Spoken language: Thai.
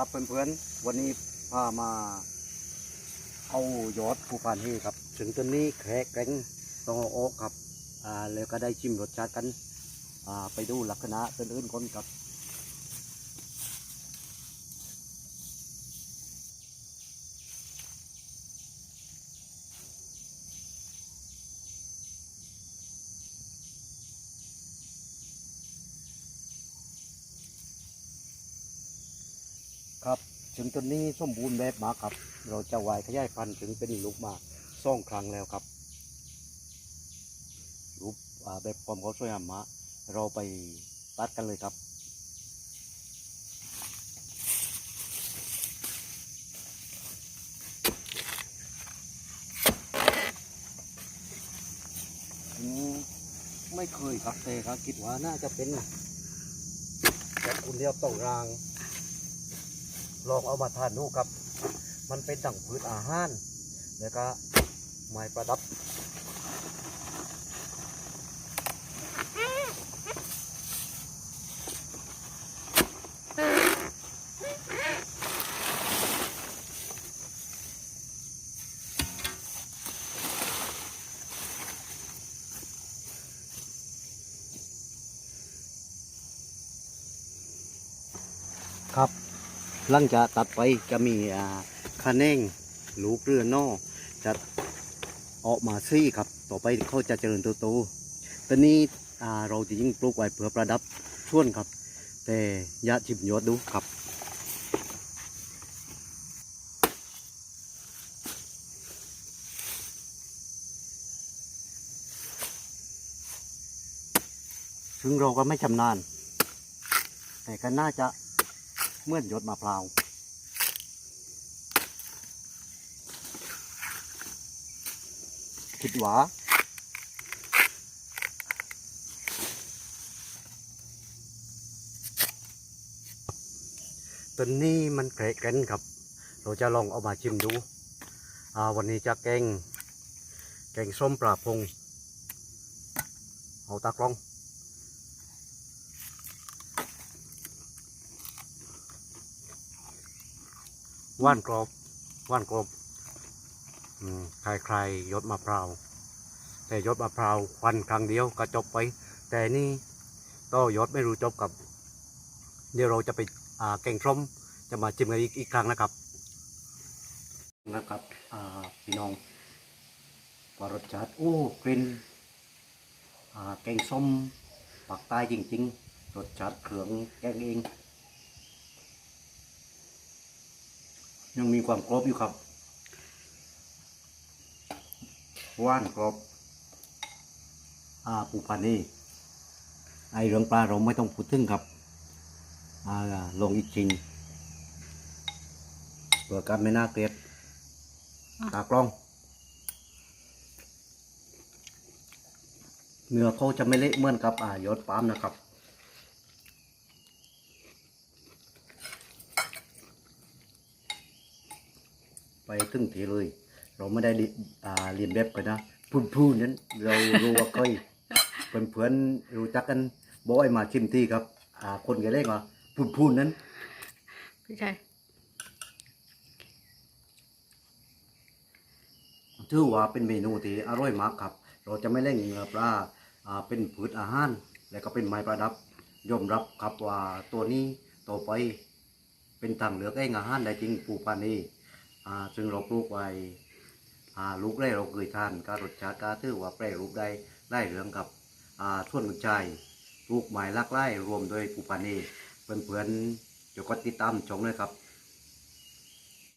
ครับเพื่อนๆ วันนี้พามา เอายอดภูพันเฮครับ ถึงต้นนี้แขกแกงต้องเอาออกครับ อ่าแล้วก็ได้ชิมรสชาติกัน อ่าไปดูลักษณะต้นอื่นคนครับ ครับถึงต้นนี้สมบูรณ์แบบมากครับ เราจะไว้ขยายพันธุ์ถึงเป็นลูกมากซ่องครั้งแล้วครับ รูปแบบความเขาสวยงามมากเราไปตัดกันเลยครับไม่เคยครับแต่ครับคิดว่าน่าจะเป็นแต่คุณเรียกต้องราง ลองเอามาทานดูครับ มันเป็นดั่งพืชอาหารแล้วก็ไม้ประดับครับ หลังจากตัดไปจะมีอ่าคาแนงลูกเรือนอจะออกมาซี่ครับ ต่อไปเขาจะเจริญเติบโตตอนนี้เราจะยิ่งปลูกไว้เพื่อประดับช่วนครับ แต่ยาชิมยอดดูครับซึ่งเราก็ไม่ชำนาญ แต่ก็น่าจะ เมื่อนยศมะพร้าวคิดว่าตอนนี้มันแกะกันครับ เราจะลองเอามาชิมดูอ่าวันนี้จะแกง แกงส้มปลาพง เอาตากล้อง ว่านกรอบว่านกรอบอืมคลายคลายยศมะพร้าวแต่ยศมะพร้าวควันครั้งเดียวก็จบไป แต่นี่ก็ยศไม่รู้จบกับเดี๋ยวเราจะไปอ่าแกงส้มจะมาชิมกันอีกอีกครั้งนะครับนะครับอ่าพี่น้องว่ารสชาติโอ้กลิ่นอ่าแกงส้มปักใต้จริง ๆ รสชาติเครื่องแกงเอง ยังมีความกรอบอยู่ครับว่านกรอบอาปูปานีไอเรื่องปลาเราไม่ต้องพูดถึงครับอาลงอีกจริงเพื่อการไม่น่าเกลียดตากล้อง เนื้อเขาจะไม่เละเหมือนกับอ่ายอดปาล์มนะครับ ไปถึงทีเลย เราไม่ได้เรียอ่าเรียนแบบกันนะพูนพูนนั้นเรารู้ว่าเคยเพื่อนเพื่อนๆรู้จักกันบอกให้มาชิมที่ครับอ่าคนแกเรียกว่าพูนพูนนั้นพี่ชายถือว่าเป็นเมนูที่อร่อยมากครับ เราจะไม่เล่นเนื้อปลาอ่าเป็นพืชอาหาร และก็เป็นไม้ประดับยอมรับครับว่าตัวนี้ต่อไปเป็นทางเลือกเองอาหารได้จริงปูปานีอ่า ซึ่งเราปลูกไว้ลูกได้เราเคยทานการสชาติการถือว่าแปรรูปได้ได้เรื่องกับส่วนกุญใจลูกหม้ลักไล่รวมโดวยปูปานีเพื่อนๆจะกดติดตามชมเลยครับ